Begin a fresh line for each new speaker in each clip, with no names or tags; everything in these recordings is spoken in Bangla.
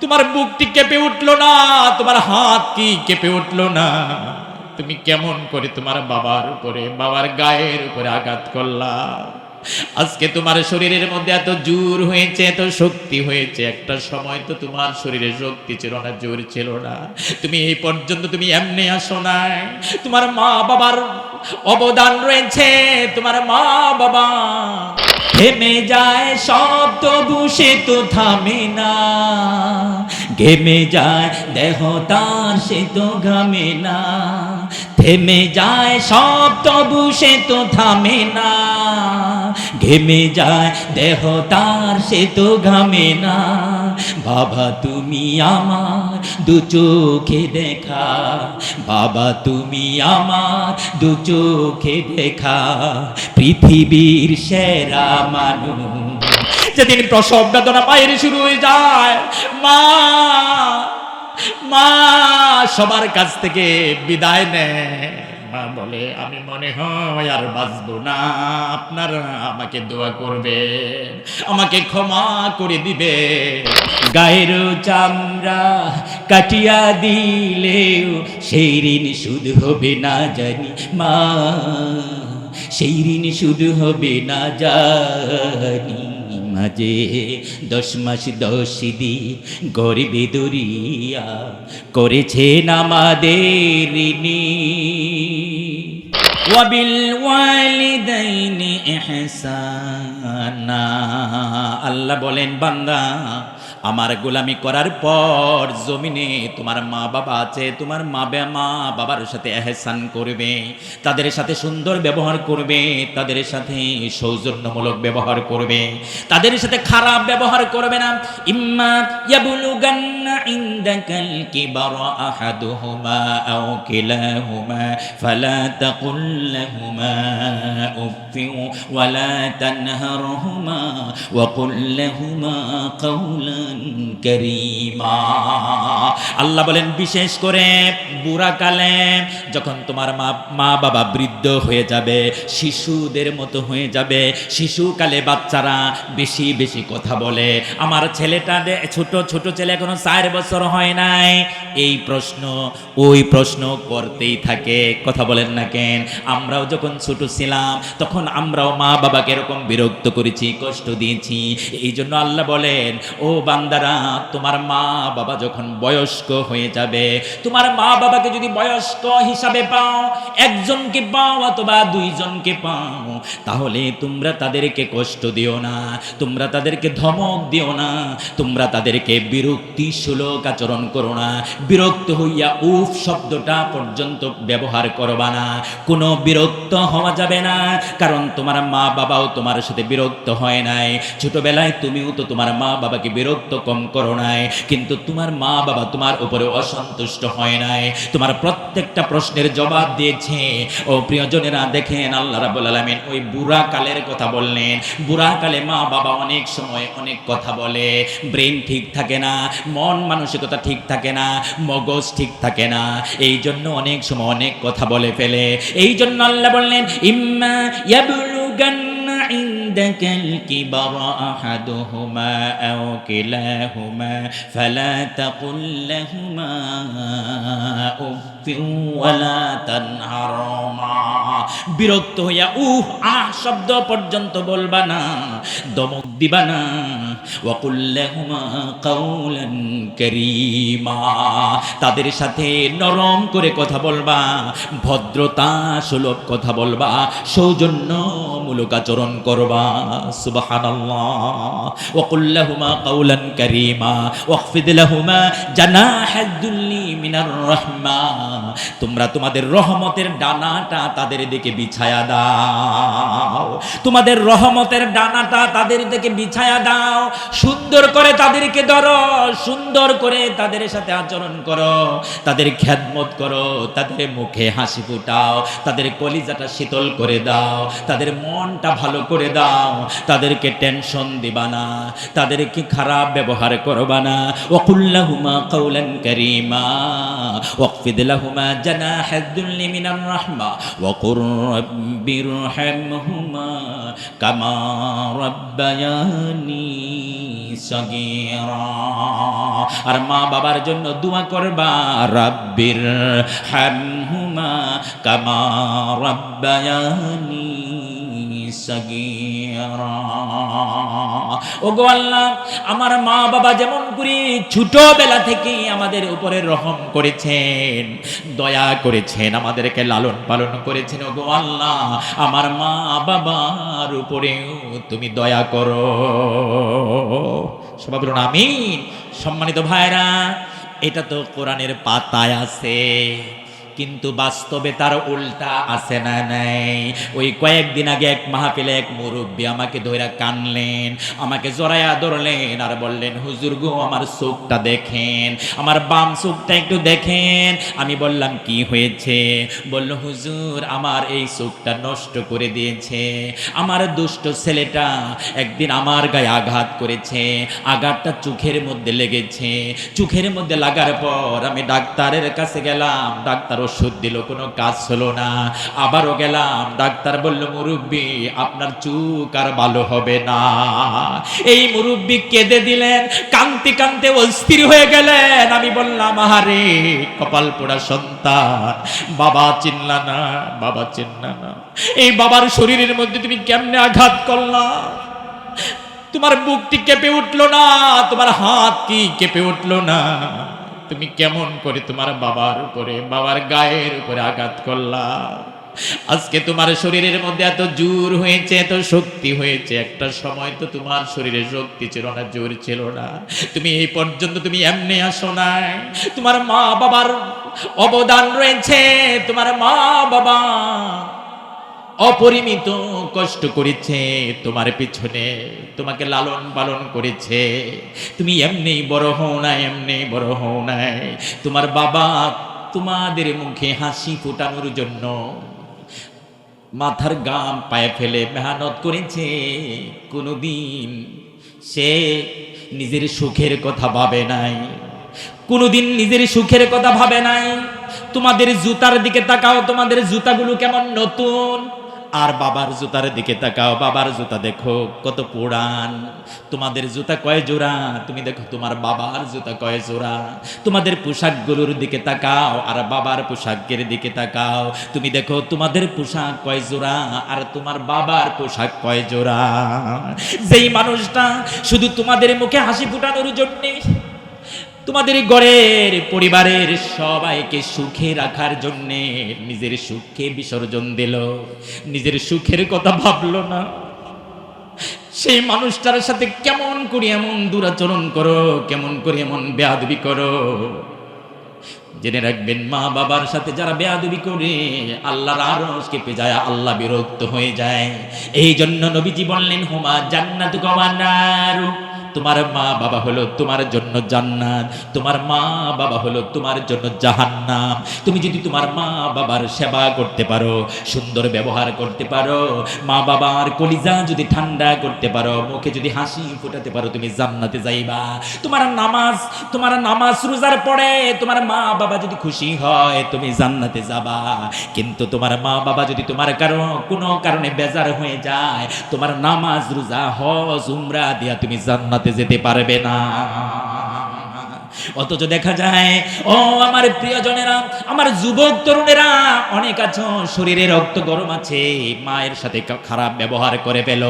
তোমার বুকটি কেঁপে উঠল না, তোমার হাত কি কেঁপে উঠল না? তুমি কেমন করে তোমার বাবার উপরে, বাবার গায়ের উপরে আঘাত করলা? আজকে তোমার শরীরের মধ্যে এত জোর হয়েছে, এত শক্তি হয়েছে, একটা সময় তো তোমার শরীরে শক্তি ছিল না, জোর ছিল না। তুমি এই পর্যন্ত তুমি এমনি আসো নাই। তোমার মা বাবার অবদান রয়েছে, তোমার মা বাবা থেমে যায় সব তবু সে তো থামে না। ঘেমে যায়, দেহ তার সে তো ঘামে না। থেমে যায়, সব তবু সে তো থামে না। ঘেমে যায়, দেহ তার সে তো ঘামে না। বাবা, তুমি আমার দু চোখে দেখা। বাবা, তুমি আমার দু চোখে দেখা। পৃথিবীর সেরা মানুষ। যেদিন প্রসব বেদনা পায়ের শুরু হয়ে যায়। মা মা, সবার কাছ থেকে বিদায় নেয় মা বলে, আমি মনে হয় আর বাঁচবো না। আপনারা আমাকে দোয়া করবে আমাকে ক্ষমা করে দিবে গায়ের চামড়া কাটিয়া দিলেও সেই ঋণ শুধু হবে না জানি। মা, সেই ঋণ শুধু হবে না জানি। মাঝে দশ মাস দশ দি গরিবে দরিয়া ওয়ালিদাইনি ইহসানা আল্লাহ বলেন বান্দা আমার গোলামি করার পর জমিনে তোমার মা বাবা আছে, তোমার মা মা বাবার সাথে এহসান করবে, তাদের সাথে সুন্দর ব্যবহার করবে, তাদের সাথে সৌজন্যমূলক ব্যবহার করবে, তাদের সাথে খারাপ ব্যবহার করবে না। ইম্মা ইয়াবলুগান্না ইনদাকাল কিবারা আহাদুহুমা আও ফালা উফিউ ওয়ালা কারীমা। আল্লাহ বলেন, বিশেষ করে বুড়া কালে যখন তোমার মা মা বাবা বৃদ্ধ হয়ে যাবে, শিশুদের মতো হয়ে যাবে শিশুকালে বাচ্চারা বেশি বেশি কথা বলে। আমার ছেলেটা ছোট ছোট ছেলে এখনও চার বছর হয় নাই। এই প্রশ্ন, ওই প্রশ্ন করতেই থাকে। কথা বলেন না কেন? আমরাও যখন ছোট ছিলাম, তখন আমরাও মা বাবাকে এরকম বিরক্ত করেছি, কষ্ট দিয়েছি। এই জন্য আল্লাহ বলেন, ও বান্দারা, তোমার মা বাবা যখন বয়স্ক হয়ে যাবে, তোমার মা বাবাকে যদি বয়স্ক হিসাবে পাও, একজনকে পাও অথবা দুইজনকে পাও, তাহলে তোমরা তাদেরকে কষ্ট দিও না, তোমরা তাদেরকে ধমক দিও না, তোমরা তাদেরকে বিরক্তি সুলক আচরণ করো না, বিরক্ত হইয়া উফ শব্দটা পর্যন্ত ব্যবহার করবা না, কোনো বিরক্ত হওয়া যাবে না, কারণ তোমার মা বাবাও তোমার সাথে বিরক্ত হয় নাই, ছোটবেলায় তুমিও তো তোমার মা বাবাকে বিরক্ত কম করো নাই। কিন্তু তোমার মা বাবা তোমার উপরে অসন্তুষ্ট হয় নাই। তোমার প্রত্যেকটা প্রশ্নের জবাব দিয়েছে। ও প্রিয়জনেরা, দেখেন আল্লাহ রাব্বুল আলামিন ওই বুড়া কালের কথা বললেন। বুড়া কালে মা বাবা অনেক সময় অনেক কথা বলে। ব্রেন ঠিক থাকে না, মন মানসিকতা ঠিক থাকে না, মগজ ঠিক থাকে না। এই জন্য অনেক সময় অনেক কথা বলে ফেলে। এই জন্য আল্লাহ বললেন, ইম্মা ইয়াবলুগান্না عندك الكبر أحدهما أو كلاهما فلا تقل لهما أف ولا تنهرهما বিরক্ত হইয়া উহ আহ শব্দ পর্যন্ত বলবা না দমক দিবা না ওয়াকুল্লাহুমা কাউলান কারীমা তাদের সাথে নরম করে কথা বলবা, ভদ্রতা সুলভ কথা বলবা, সৌজন্যমূলক আচরণ করবা। সুবহানাল্লাহ। ওয়াকুল্লাহুমা কাউলান কারীমা ওয়াখফিদ লাহুমা জানাহাদ-দুল্লি মিনার রাহমা তোমরা তোমাদের রহমতের ডানাটা তাদের দিকে বিছায়া দাও। তোমাদের রহমতের ডানাটা তাদের দিকে বিছায়া দাও। সুন্দর করে তাদেরকে ধরো, সুন্দর করে তাদের সাথে আচরণ করো, তাদের খ্যাতমত করো, তাদের মুখে হাসি ফুটাও, তাদের কলিজাটা শীতল করে দাও, তাদের মনটা ভালো করে দাও, তাদেরকে টেনশন দিবা না, তাদেরকে খারাপ ব্যবহার করবা না। ওকুল্লাহুমা কৌলান করিমা, ওয়াকফিদ লাহুমা জানাহ দুল্লি মিনার রাহমা, ওয়াকুর রব্বির হামহুমা কামা রব্বায়ানি আর মা বাবার জন্য দোয়া করবা রাব্বির হামহুমা কামা রাব্বায়ানি সাগীরা। ও গো আল্লাহ, আমার মা বাবা যেমন করে ছোটবেলা থেকে আমাদের উপরে রহম করেছেন, দয়া করেছেন, আমাদেরকে লালন পালন করেছেন ও আল্লাহ, আমার মা বাবার উপরেও তুমি দয়া করো। সবাই বলুন আমিন। সম্মানিত ভাইরা, এটা তো কোরআনের পাতায় আছে। কিন্তু বাস্তবে তার উল্টা আছে না নাই। ওই কয়েকদিন আগে এক মাহফিলে এক মুরব্বী আমাকে ধইরা কানলেন, আমাকে জড়াইয়া ধরলেন আর বললেন, হুজুর গো, আমার চোখটা দেখেন, আমার বাম চোখটা একটু দেখেন। আমি বললাম, কি হয়েছে? বলল, হুজুর, আমার এই চোখটা নষ্ট করে দিয়েছে। আমার দুষ্ট ছেলেটা একদিন আমার গায়ে আঘাত করেছে, আঘাতটা চোখের মধ্যে লেগেছে। চোখের মধ্যে লাগার পর আমি ডাক্তারের কাছে গেলাম, ডাক্তার ওষুধ দিল, কোনো কাজ হলো না। আবারও গেলাম, ডাক্তার বলল, মুরব্বী, আপনার চুক আর ভালো হবে না। এই মুরব্বী কেঁদে দিলেন, কান্তি কান্তে অস্থির হয়ে গেলেন। আমি বললাম, আহারে, কপাল পোড়া সন্তান, বাবা চিনলা না, বাবা চিনলা না। এই বাবার শরীরের মধ্যে তুমি কেমনে আঘাত করলা? তোমার বুকটি কেঁপে উঠল না, তোমার হাত কি কেঁপে উঠল না? তুমি কেমন করে তোমার বাবার উপরে, বাবার গায়ের উপরে আঘাত করলা? আজকে তোমার শরীরের মধ্যে এত জোর হয়েছে, এত শক্তি হয়েছে, একটা সময় তো তোমার শরীরে শক্তি ছিল না, জোর ছিল না। তুমি এই পর্যন্ত তুমি এমনি আসো নাই। তোমার মা বাবার অবদান রয়েছে, তোমার মা বাবা অপরিমিত কষ্ট করেছে তোমার পিছনে, তোমাকে লালন পালন করেছে। তুমি এমনি বড় হও না, এমনি বড় হও নাই তোমার বাবা তোমাদের মুখে হাসি ফোটানোর জন্য মাথার গাম পায়ে ফেলে মেহনত করেছে। কোনোদিন সে নিজের সুখের কথা ভাবে নাই। কোনোদিন নিজের সুখের কথা ভাবে নাই। তোমাদের জুতার দিকে তাকাও, তোমাদের জুতাগুলো কেমন নতুন। আর বাবার জুতার দিকে তাকাও, বাবার জুতা দেখো কত পুরান। তোমাদের জুতা কয় জোড়া? তুমি দেখো তোমার বাবার জুতা কয় জোড়া। তোমাদের পোশাকগুলোর দিকে তাকাও আর বাবার পোশাকের দিকে তাকাও। তুমি দেখো তোমাদের পোশাক কয় জোড়া আর তোমার বাবার পোশাক কয় জোড়া। যেই মানুষটা শুধু তোমাদের মুখে হাসি ফুটানোর জন্যে তোমাদের ঘরের পরিবারের সবাইকে সুখে রাখার জন্য নিজের সুখকে বিসর্জন দিল। নিজের সুখের কথা ভাবলো না। সেই মানুষটার সাথে কেমন করে এমন দুরাচরণ করো, কেমন করে এমন বেয়াদবি করো। জেনে রাখবেন, মা বাবার সাথে যারা বেয়াদবি করে, আল্লাহর আরশ কেঁপে যায় আল্লাহ বিরক্ত হয়ে যায়। এই জন্য নবীজি বললেন, হোমা জান্নাত গমানারু তোমার মা বাবা হলো তোমার জন্য জান্নাত, তোমার মা বাবা হলো তোমার জন্য জাহান্নাম। তুমি যদি তোমার মা বাবার সেবা করতে পারো, সুন্দর ব্যবহার করতে পারো, মা বাবার কলিজা যদি ঠান্ডা করতে পারো, মুখে যদি হাসি ফোটাতে পারো, তুমি জান্নাতে যাইবা। তোমার নামাজ তোমার নামাজ রোজার পরে তোমার মা বাবা যদি খুশি হয়, তুমি জান্নাতে যাবা। কিন্তু তোমার মা বাবা যদি তোমার কারণ কোনো কারণে বেজার হয়ে যায়, তোমার নামাজ রোজা, হজ, উমরা দিয়া তুমি জান্নাতে যেতে পারবে না। অথচ দেখা যায়, ও আমার প্রিয়জনেরা, আমার যুবক তরুণেরা, অনেক আছো, শরীরে রক্ত গরম আছে, মায়ের সাথে খারাপ ব্যবহার করে পেল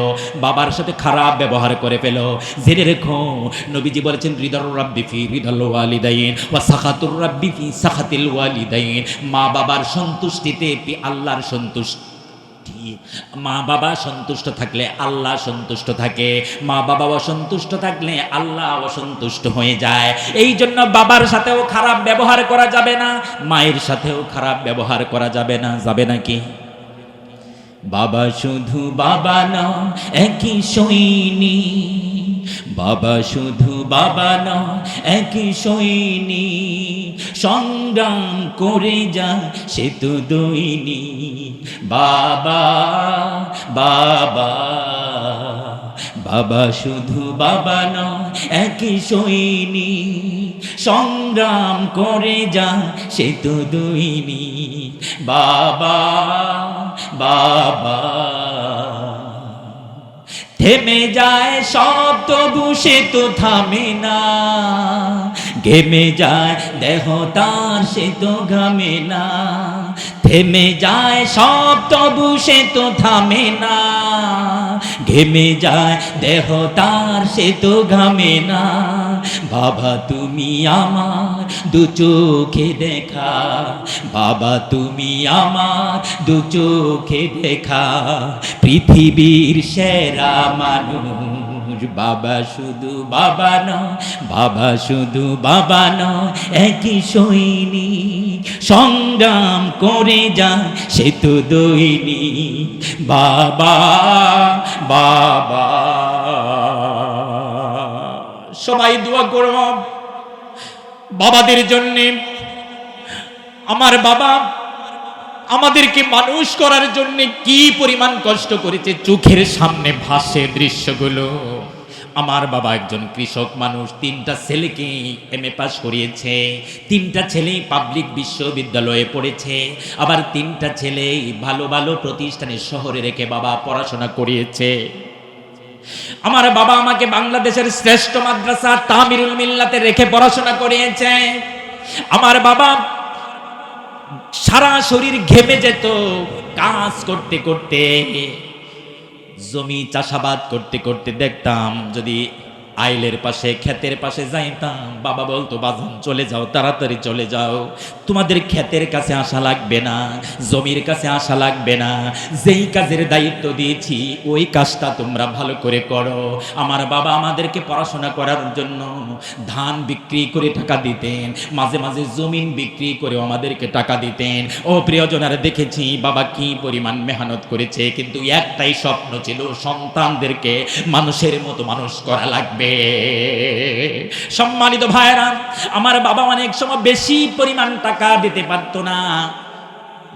বাবার সাথে খারাপ ব্যবহার করে পেল জেনে রেখো, নবীজি বলেছেন হৃদর রাব্বি ফি সাখাতুর রাব্বি সাখাতিল ওয়ালিদাইন। মা বাবার সন্তুষ্টিতে আল্লাহর সন্তুষ্টি মা বাবা সন্তুষ্ট থাকলে আল্লাহ সন্তুষ্ট থাকে। মা বাবা অসন্তুষ্ট থাকলে আল্লাহ অসন্তুষ্ট হয়ে যায়। এই জন্য বাবার সাথেও খারাপ ব্যবহার করা যাবে না, মায়ের সাথেও খারাপ ব্যবহার করা যাবে না, যাবে নাকি বাবা শুধু বাবা না, একই সৈনী বাবা শুধু বাবা না একই সৈনী। সংগ্রাম করে যায় সে তো দৈনী। বাবা বাবা বাবা শুধু বাবা নয়, একই সৈনী। সংগ্রাম করে যা, সে তো দুইনি বাবা বাবা থেমে যায় সব তবু সে তো থামে না। ঘেমে যায় দেহ তার সে তো ঘামে না। থেমে যায়, সব তবু সে তো থামে না। ঘেমে যায়, দেহ তার সে তো ঘামে না। বাবা তুমি আমার দু চোখে দেখা। বাবা তুমি আমার দু চোখে দেখা। পৃথিবীর সেরা মানুষ, বাবা শুধু বাবা নয়, বাবা শুধু বাবা নয়, একই সৈনী সংগ্রাম করে যায় সে তো দৈনি বাবা বাবা। সবাই দোয়া করব বাবাদের জন্যে, আমার বাবা, আমাদেরকে মানুষ করার জন্য কি পরিমাণ কষ্ট করেছে, চোখের সামনে ভাসে দৃশ্যগুলো। আমার বাবা একজন কৃষক মানুষ, তিনটা ছেলেকে এম এ পাস করিয়েছে, তিনটা ছেলেই পাবলিক বিশ্ববিদ্যালয়ে পড়েছে, আবার তিনটা ছেলেই ভালো ভালো প্রতিষ্ঠানে শহরে রেখে বাবা পড়াশোনা করিয়েছে। আমার বাবা আমাকে বাংলাদেশের শ্রেষ্ঠ মাদ্রাসা তামিরুল মিল্লাতে রেখে পড়াশোনা করিয়েছে। আমার বাবা সারা শরীর ঘেমে যেত, কাজ করতে করতে জমি চাষাবাদ করতে করতে দেখতাম যদি আইলের পাশে, ক্ষেতের পাশে যাইতাম বাবা বলতো বাজান চলে যাও, তাড়াতাড়ি চলে যাও। তোমাদের ক্ষেতের কাছে আসা লাগবে না, জমির কাছে আসা লাগবে না। যেই কাজের দায়িত্ব দিয়েছি, ওই কাজটা তোমরা ভালো করে করো। আমার বাবা আমাদেরকে পড়াশোনা করার জন্য ধান বিক্রি করে টাকা দিতেন। মাঝে মাঝে জমিন বিক্রি করে আমাদেরকে টাকা দিতেন। ও প্রিয়জনারা দেখেছি, বাবা কি পরিমাণ মেহনত করেছে। কিন্তু একটাই স্বপ্ন ছিল, সন্তানদেরকে মানুষের মতো মানুষ করা লাগবে সম্মানিত ভাইরা আমার বাবা অনেক সময় বেশি পরিমাণ টাকা দিতে পারতো না।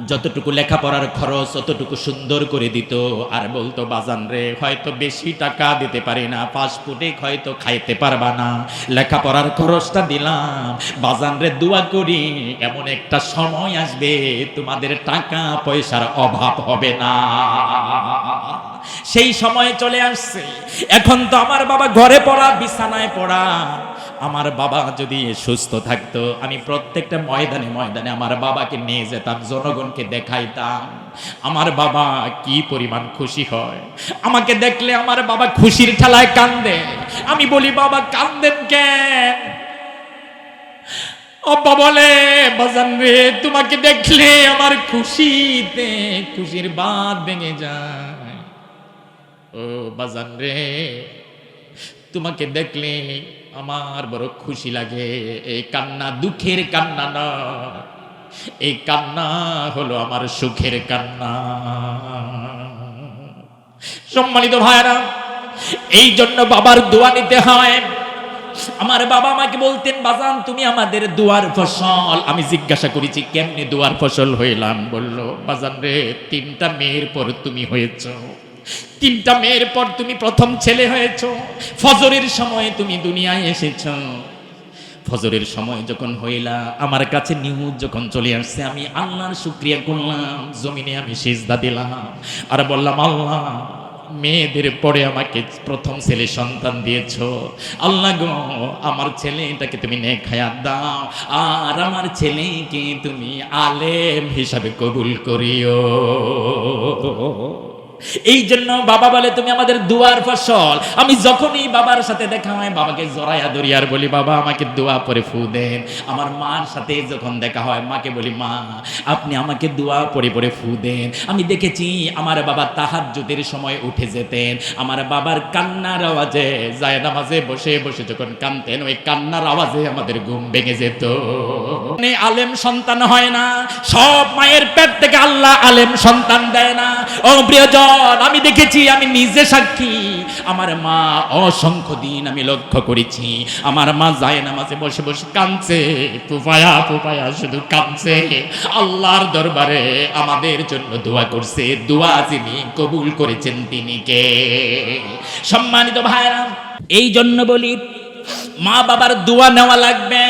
যতটুকু লেখাপড়ার খরচ অতটুকু সুন্দর করে দিত। আর বলতো, বাজান রে, হয়তো বেশি টাকা দিতে পারি না ফাস্টফুডে হয়তো খাইতে পারবা না। লেখাপড়ার খরচটা দিলাম। বাজান রে, দোয়া করি, এমন একটা সময় আসবে, তোমাদের টাকা পয়সার অভাব হবে না। সেই সময় চলে আসছে। এখন তো আমার বাবা ঘরে পড়া, বিছানায় পড়া। আমার বাবা যদি সুস্থ থাকতো, আমি প্রত্যেকটা ময়দানে ময়দানে আমার বাবাকে নিয়ে যেতাম, জনগণকে দেখাইতাম। আমার বাবা কি পরিমাণ খুশি হয়। আমাকে দেখলে আমার বাবা খুশির ঠেলায় কান্দে। আমি বলি, বাবা, কান্দেন কেন? অব্বা বলে, বাজান রে, তোমাকে দেখলে আমার খুশিতে খুশির বাদ ভেঙে যায়। ও বাজান রে তোমাকে দেখলে আমার বড় খুশি লাগে। এই কান্না দুঃখের কান্না না। এই কান্না হলো আমার সুখের কান্না। সম্মানিত ভাইরা এই জন্য বাবার দোয়া নিতে হয়। আমার বাবা আমাকে বলতেন, বাজান, তুমি আমাদের দুয়ার ফসল। আমি জিজ্ঞাসা করেছি, কেমনে দুয়ার ফসল হইলাম? বলল, বাজান রে, তিনটা মেয়ের পর তুমি হয়েছ। তিনটা মেয়ের পর তুমি প্রথম ছেলে হয়েছ। ফজরের সময় তুমি দুনিয়ায় এসেছ। ফজরের সময় যখন হইলা, আমার কাছে নিউজ যখন চলে আসছে, আমি আল্লাহর শুক্রিয়া করলাম, জমিনে আমি সিজদা দিলাম আর বললাম, আল্লাহ, মেয়েদের পরে আমাকে প্রথম ছেলে সন্তান দিয়েছ। আল্লাহ গো, আমার ছেলে ছেলেটাকে তুমি নেখায়াত দাও আর আমার ছেলেকে তুমি আলেম হিসাবে কবুল করিও। এই জন্য বাবা বলে, তুমি আমাদের দুয়ার ফসল। আমি যখনই বাবার সাথে দেখা হয়, বাবাকে জড়াইয়া দরিয়ার বলি, বাবা, আমাকে দোয়া পরে ফু দেন। আমার মার সাথে যখন দেখা হয়, মাকে বলি, মা, আপনি আমাকে দোয়া পরে পরে ফু দেন। আমি দেখেছি আমার বাবা তাহাজ্জুদের সময় উঠে যেতেন। আমার বাবার কান্নার আওয়াজে যায় নামাজে বসে বসে যখন কানতেন ওই কান্নার আওয়াজে আমাদের ঘুম ভেঙে যেত। মানে আলেম সন্তান হয় না, সব মায়ের পেট থেকে আল্লাহ আলেম সন্তান দেয় না। ও প্রিয়জন আমি দেখেছি, আমি নিজে সাক্ষী। আমার মা অসংখ্য দিন আমি লক্ষ্য করেছি। আমার মা যায় নামাজে, বসে বসে কাঁদছে। ফুফায়া ফুফায়া শুধু কাঁদছে। আল্লাহর দরবারে আমাদের জন্য দোয়া করছে। দোয়া যিনি কবুল করেছেন তিনি কে? সম্মানিত ভাইরা এই জন্য বলি, মা বাবার দোয়া নেওয়া লাগবে।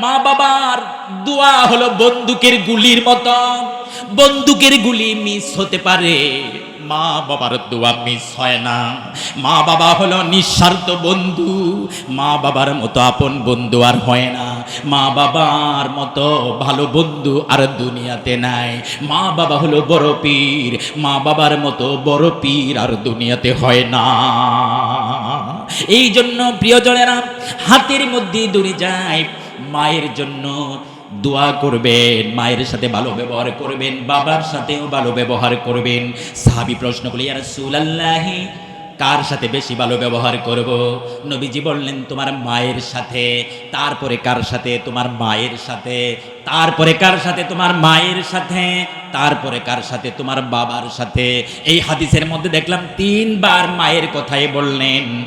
মা বাবার দোয়া হলো বন্দুকের গুলির মতো। বন্দুকের গুলি মিস হতে পারে। মা বাবার দোয়া মিস হয় না। মা বাবা হলো নিঃস্বার্থ বন্ধু। মা বাবার মতো আপন বন্ধু আর হয় না। মা বাবার মতো ভালো বন্ধু আর দুনিয়াতে নাই। মা বাবা হলো বড় পীর। মা বাবার মতো বড় পীর আর দুনিয়াতে হয় না। এই জন্য প্রিয়জনেরা হাতের মধ্যে দূরে যায়, মায়ের জন্য দোয়া করবেন, মায়ের সাথে ভালো ব্যবহার করবেন, বাবার সাথেও ভালো ব্যবহার করবেন। সাহাবি প্রশ্ন করলে আর সুলাল্লাহি কার সাথে বেশি ভালো ব্যবহার করব? নবীজি বললেন, তোমার মায়ের সাথে, তারপরে কার সাথে? তোমার মায়ের সাথে, তারপরে কার সাথে? তোমার মায়ের সাথে, তারপরে কার সাথে? তোমার বাবার সাথে। এই হাদিসের মধ্যে দেখলাম, তিনবার মায়ের কথাই বললেন।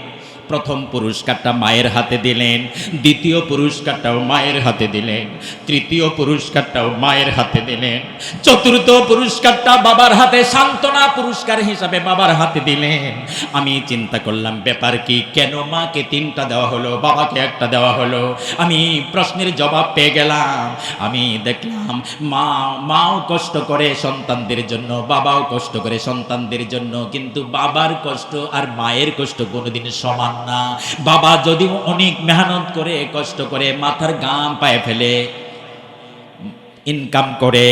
প্রথম পুরস্কারটা মায়ের হাতে দিলেন, দ্বিতীয় পুরস্কারটাও মায়ের হাতে দিলেন, তৃতীয় পুরস্কারটাও মায়ের হাতে দিলেন, চতুর্থ পুরস্কারটা বাবার হাতে, সান্ত্বনা পুরস্কার হিসাবে বাবার হাতে দিলেন। আমি চিন্তা করলাম, ব্যাপার কি, কেন মাকে তিনটা দেওয়া হলো, বাবাকে একটা দেওয়া হলো? আমি প্রশ্নের জবাব পেয়ে গেলাম। আমি দেখলাম, মা, মাও কষ্ট করে সন্তানদের জন্য, বাবাও কষ্ট করে সন্তানদের জন্য, কিন্তু বাবার কষ্ট আর মায়ের কষ্ট কোনোদিন সমান না। বাবা যদি অনেক মেহনত করে, কষ্ট করে, মাথার গাম পায়ে ফেলে ইনকাম করে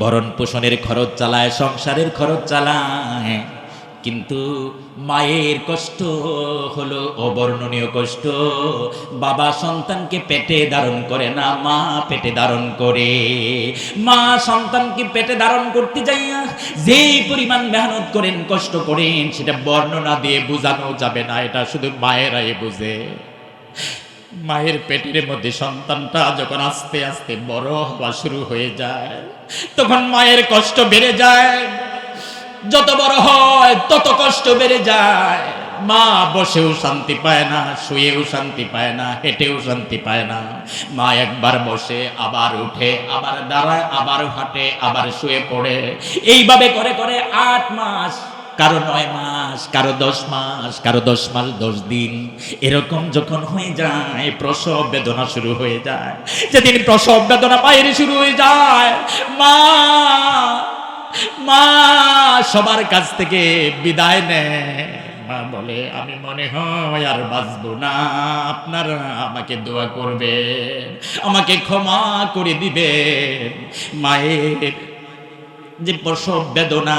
ভরণ পোষণের খরচ চালায়, সংসারের খরচ চালায় কিন্তু মায়ের কষ্ট হলো অবর্ণনীয় কষ্ট। বাবা সন্তানকে পেটে ধারণ করে না, মা পেটে ধারণ করে। মা সন্তানকে পেটে ধারণ করতে যাইয়া যেই পরিমাণ মেহনত করেন, কষ্ট করেন, সেটা বর্ণনা দিয়ে বোঝানো যাবে না, এটা শুধু মায়েরাই বুঝে। মায়ের পেটের মধ্যে সন্তানটা যখন আস্তে আস্তে বড় হওয়া শুরু হয়ে যায়, তখন মায়ের কষ্ট বেড়ে যায়। যত বড় হয়, তত কষ্ট বেড়ে যায়। মা বসেও শান্তি পায় না, শুয়েও শান্তি পায় না, হেঁটেও শান্তি পায় না। মা একবার বসে, আবার উঠে, আবার দাঁড়ায়, আবার হাঁটে, আবার শুয়ে পড়ে। এইভাবে করে করে আট মাস, কারও নয় মাস, কারও দশ মাস, কারও দশ মাস, দশ দিন। এরকম যখন হয়ে যায়, প্রসব বেদনা শুরু হয়ে যায়। যেদিন প্রসব বেদনা বাইরে শুরু হয়ে যায়, মা মা সবার কাছ থেকে বিদায় নেয় মা বলে, আমি মনে হয় আর বাঁচবো না। আপনারা আমাকে দোয়া করবেন, আমাকে ক্ষমা করে দিবেন। মায়ের যে প্রসব বেদনা,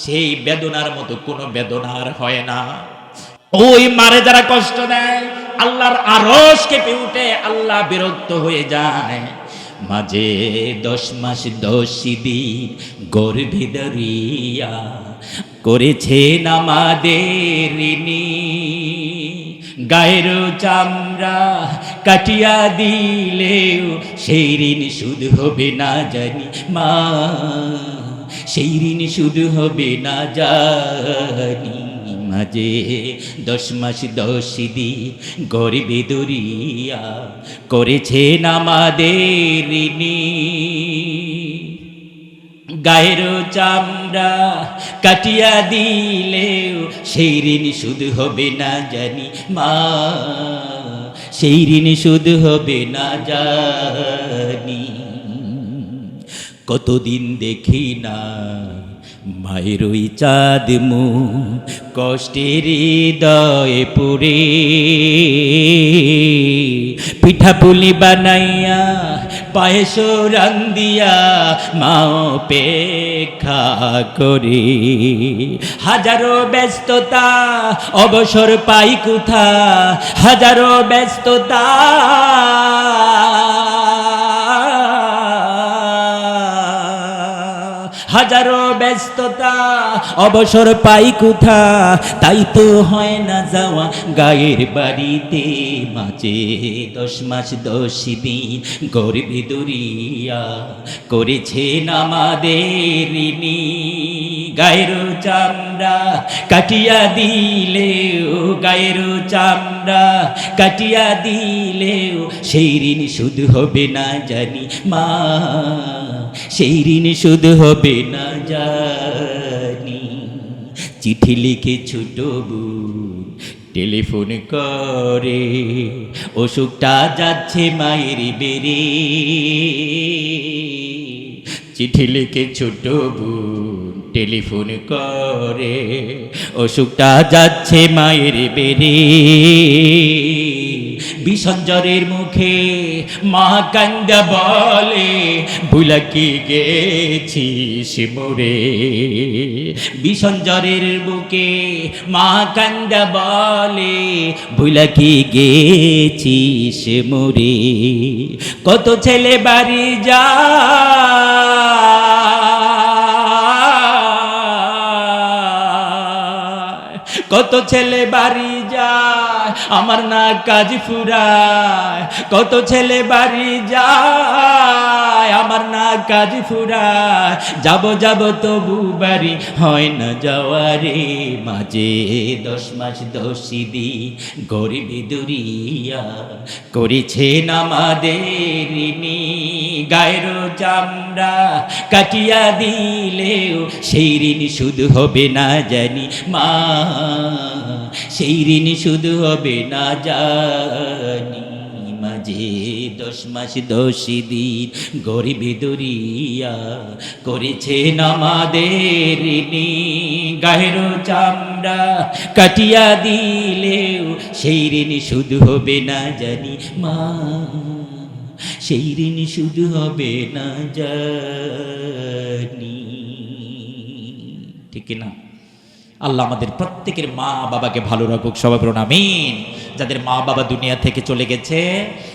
সেই বেদনার মতো কোনো বেদনা আর হয় না। ওই মারে যারা কষ্ট দেয়, আল্লাহর আরস কেঁপে উঠে আল্লাহ বিরক্ত হয়ে যায়। মাঝে দশ মাস দশ দিন গর্ভে দরিয়া করেছেন আমাদের ঋণী গায়ের চামড়া কাটিয়া দিলেও সেই ঋণ শুধু হবে না জানি মা। সেই ঋণ শুধু হবে না জানি। মাঝে দশ মাস দশ দিন গরিবে দরিয়া করেছেন আমাদের ঋণী। গায়ের চামড়া কাটিয়া দিলেও সেই ঋণ শুধু হবে না জানি মা, সেই ঋণ শুধু হবে না জানি। কতদিন দেখি না মায়ের ওই চাঁদ মু কষ্টের হৃদয়ে পুরে। পিঠা পুলি বানাইয়া, পায়েস রান্দিয়া মাও পেখা করে। হাজারো ব্যস্ততা, অবসর পাই কোথা? হাজারো ব্যস্ততা হাজারো ব্যস্ততা, অবসর পাই কোথা? তাই তো হয় না যাওয়া গায়ের বাড়িতে। মাঝে দশ মাস দশ দিন গরিবি দুরিয়া করেছেন আমাদের ঋণী। গায়ের চামড়া কাটিয়া দিলেও গায়ের চামড়া কাটিয়া দিলেও সেই ঋণ শুধু হবে না জানি মা, সেই ঋণ শুধু হবে না জানি। চিঠি লিখে ছোট বোন টেলিফোন করে, অসুখটা যাচ্ছে মায়ের বেড়ে। চিঠি লিখে ছোট বোন টেলিফোন করে, অসুখটা যাচ্ছে মায়ের বেড়ে বিষঞ্জরের মুখে মা কান্দা বলে বুলাকি গেছি মোরে? বিষঞ্জরের বুকে মা কান্দা বলে বুলাকি গেছিস মোরে? কত ছেলে বাড়ি যা কত ছেলে বাড়ি যায়, আমার না কাজ ফুরায়। কত ছেলে বাড়ি যায়, আমার না কাজ ফুরায়। যাব যাব তবু বাড়ি, হয় না যাওয়ারে মাঝে। দশ মাস দশি দি গরিবি দুরিয়া। করেছেন আমাদের ঋণী। গায়ের চামড়া কাটিয়া দিলেও সেই ঋণ শুধু হবে না জানি মা, সেই ঋণ শুধু হবে না জানি মাঝে দশ মাস দশি দিন গরিবি দরিয়া করেছেন আমাদের গায়ের চামড়া কাটিয়া দিলেও সেই ঋণ শুধু হবে না জানি মা। সেই ঋণ শুধু হবে না জানি। ঠিক না আল্লাহ আমাদের প্রত্যেকের মা বাবাকে ভালো রাখুক, সবাই আমিন। যাদের মা বাবা দুনিয়া থেকে চলে গেছে,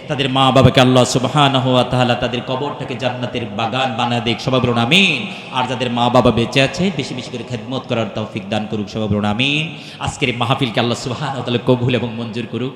তাদের মা বাবাকে আল্লাহ সুবহান হওয়া তাহলে তাদের কবরটাকে জান্নাতের বাগান বানা দেখ সবাই আমিন। আর যাদের মা বাবা বেঁচে আছে, বেশি বেশি করে খেদমত করার তৌফিক দান করুক, সবাই আমিন। আজকের মাহফিলকে আল্লাহ সুবহান তাহলে কবুল এবং মঞ্জুর করুক।